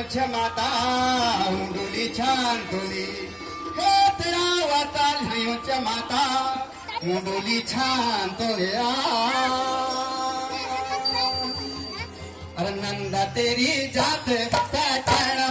मोक्ष माता उंडुली छानतुली हे तेरा वाचा ल्हायोच माता उंडुली छान अरे नंदा, तेरी जात तैण